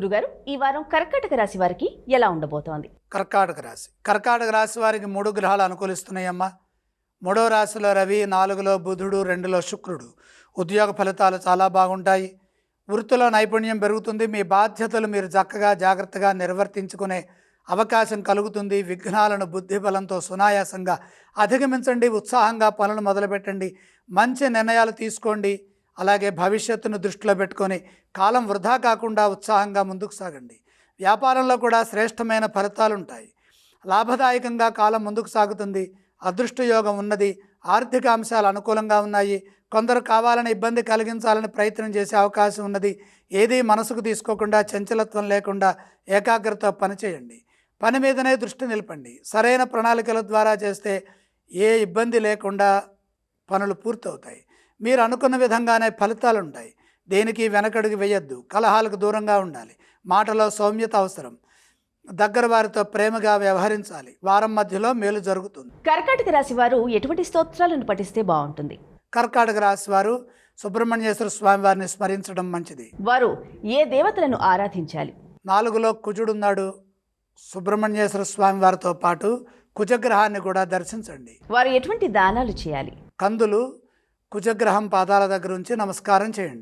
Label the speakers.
Speaker 1: గురుగారు ఈ వారం కర్కాటక రాశి వారికి ఎలా ఉండబోతోంది?
Speaker 2: కర్కాటక రాశి. కర్కాటక రాశి వారికి మూడు గ్రహాలు అనుకూలిస్తున్నాయమ్మా. మూడో రాశిలో రవి నాలుగులో బుధుడు రెండులో శుక్రుడు. ఉద్యోగ ఫలితాలు చాలా బాగుంటాయి. వృత్తిలో నైపుణ్యం పెరుగుతుంది. మీ బాధ్యతలు మీరు చక్కగా జాగ్రత్తగా నిర్వర్తించుకునే అవకాశం కలుగుతుంది. విఘ్నాలను బుద్ధి బలంతో సునాయాసంగా అధిగమించండి. ఉత్సాహంగా పనులు మొదలుపెట్టండి. మంచి నిర్ణయాలు తీసుకోండి. అలాగే భవిష్యత్తును దృష్టిలో పెట్టుకొని కాలం వృధా కాకుండా ఉత్సాహంగా ముందుకు సాగండి. వ్యాపారంలో కూడా శ్రేష్టమైన ఫలితాలు ఉంటాయి లాభదాయకంగా కాలం ముందుకు సాగుతుంది. అదృష్టయోగం ఉన్నది. ఆర్థిక అంశాలు అనుకూలంగా ఉన్నాయి. కొందరు కావాలని ఇబ్బంది కలిగించాలని ప్రయత్నం చేసే అవకాశం ఉన్నది. ఏది మనసుకు తీసుకోకుండా చంచలత్వం లేకుండా ఏకాగ్రత పనిచేయండి పని మీదనే దృష్టి నిలపండి. సరైన ప్రణాళికల ద్వారా చేస్తే ఏ ఇబ్బంది లేకుండా పనులు పూర్తవుతాయి. మీరు అనుకున్న విధంగానే ఫలితాలు ఉంటాయి దేనికి వెనకడుగు వేయొద్దు. కలహాలకు దూరంగా ఉండాలి. మాటలో సౌమ్యత అవసరం. దగ్గర వారితో ప్రేమగా వ్యవహరించాలి. వారం మధ్యలో మేలు జరుగుతుంది.
Speaker 1: కర్కాటక రాశి వారు ఎటువంటి స్తోత్రాలను పఠిస్తే బాగుంటుంది?
Speaker 2: కర్కాటక రాశి వారు సుబ్రహ్మణ్యేశ్వర స్వామి వారిని స్మరించడం మంచిది.
Speaker 1: వారు ఏ దేవతలను ఆరాధించాలి?
Speaker 2: నాలుగులో కుజుడున్నాడు సుబ్రహ్మణ్యేశ్వర స్వామి వారితో పాటు కుజగ్రహాన్ని కూడా దర్శించండి.
Speaker 1: వారు ఎటువంటి దానాలు చేయాలి?
Speaker 2: కందులు కుజగ్రహం పాదాల దగ్గర ఉంచి నమస్కారం చేయండి.